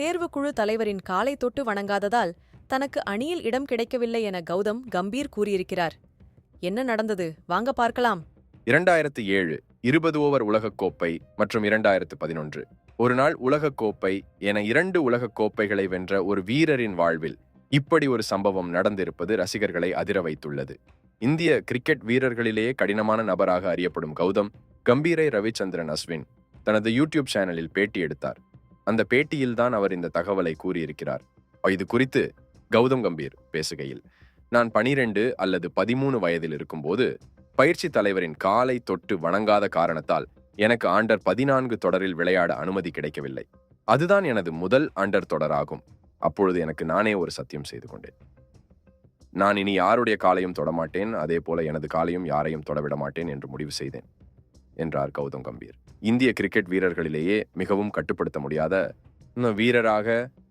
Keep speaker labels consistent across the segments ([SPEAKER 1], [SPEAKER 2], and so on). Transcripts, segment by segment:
[SPEAKER 1] தேர்வுக்குழு தலைவரின் காலை தொட்டு வணங்காததால் தனக்கு அணியில் இடம் கிடைக்கவில்லை என கௌதம் கம்பீர் கூறியிருக்கிறார். என்ன நடந்தது? வாங்க பார்க்கலாம்.
[SPEAKER 2] இரண்டாயிரத்து ஏழு இருபது ஓவர் உலகக்கோப்பை மற்றும் இரண்டாயிரத்து பதினொன்று. ஒரு நாள் உலகக்கோப்பை என இரண்டு உலகக் கோப்பைகளை வென்ற ஒரு வீரரின் வாழ்வில் இப்படி ஒரு சம்பவம் நடந்திருப்பது ரசிகர்களை அதிர வைத்துள்ளது. இந்திய கிரிக்கெட் வீரர்களிலேயே கடினமான நபராக அறியப்படும் கௌதம் கம்பீரை ரவிச்சந்திரன் அஸ்வின் தனது யூடியூப் சேனலில் பேட்டி எடுத்தார் அந்த பேட்டியில்தான் அவர் இந்த தகவலை கூறியிருக்கிறார். இது குறித்து கௌதம் கம்பீர் பேசுகையில் நான் பனிரெண்டு அல்லது பதிமூணு வயதில் இருக்கும்போது பயிற்சி தலைவரின் காலை தொட்டு வணங்காத காரணத்தால் எனக்கு ஆண்டர் பதினான்கு தொடரில் விளையாட அனுமதி கிடைக்கவில்லை. அதுதான் எனது முதல் அண்டர் தொடராகும். அப்பொழுது எனக்கு நானே ஒரு சத்தியம் செய்து கொண்டேன். நான் இனி யாருடைய காலையும் தொடமாட்டேன் அதே போல எனது காலையும் யாரையும் தொடவிட மாட்டேன் என்று முடிவு செய்தேன் என்றார் கௌதம் கம்பீர். இந்திய கிரிக்கெட் வீரர்களிலேயே மிகவும் கட்டுப்படுத்த முடியாத வீரராக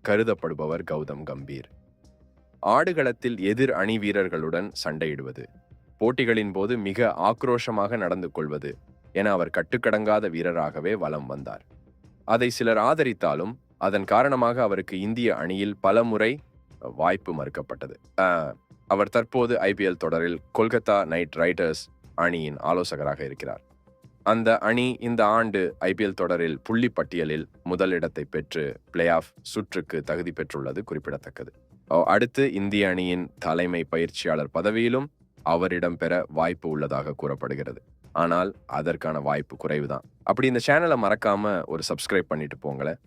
[SPEAKER 2] கருதப்படுபவர் கௌதம் கம்பீர். ஆடுகளத்தில் எதிர் அணி வீரர்களுடன் சண்டையிடுவது போட்டிகளின் போது மிக ஆக்ரோஷமாக நடந்து கொள்வது என அவர் கட்டுக்கடங்காத வீரராகவே வலம் வந்தார். அதை சிலர் ஆதரித்தாலும் அதன் காரணமாக அவருக்கு இந்திய அணியில் பலமுறை வாய்ப்பு மறுக்கப்பட்டது. அவர் தற்போது ஐபிஎல் தொடரில் கொல்கத்தா நைட் ரைடர்ஸ் அணியின் ஆலோசகராக இருக்கிறார். அந்த அணி இந்த ஆண்டு ஐபிஎல் தொடரில் புள்ளி பட்டியலில் முதலிடத்தை பெற்று பிளே ஆஃப் சுற்றுக்கு தகுதி பெற்றுள்ளது குறிப்பிடத்தக்கது. அடுத்து இந்திய அணியின் தலைமை பயிற்சியாளர் பதவியிலும் அவரிடம் பெற வாய்ப்பு உள்ளதாக கூறப்படுகிறது. ஆனால் அதற்கான வாய்ப்பு குறைவுதான். அப்படி இந்த சேனலை மறக்காம ஒரு சப்ஸ்கிரைப் பண்ணிட்டு போங்களேன்.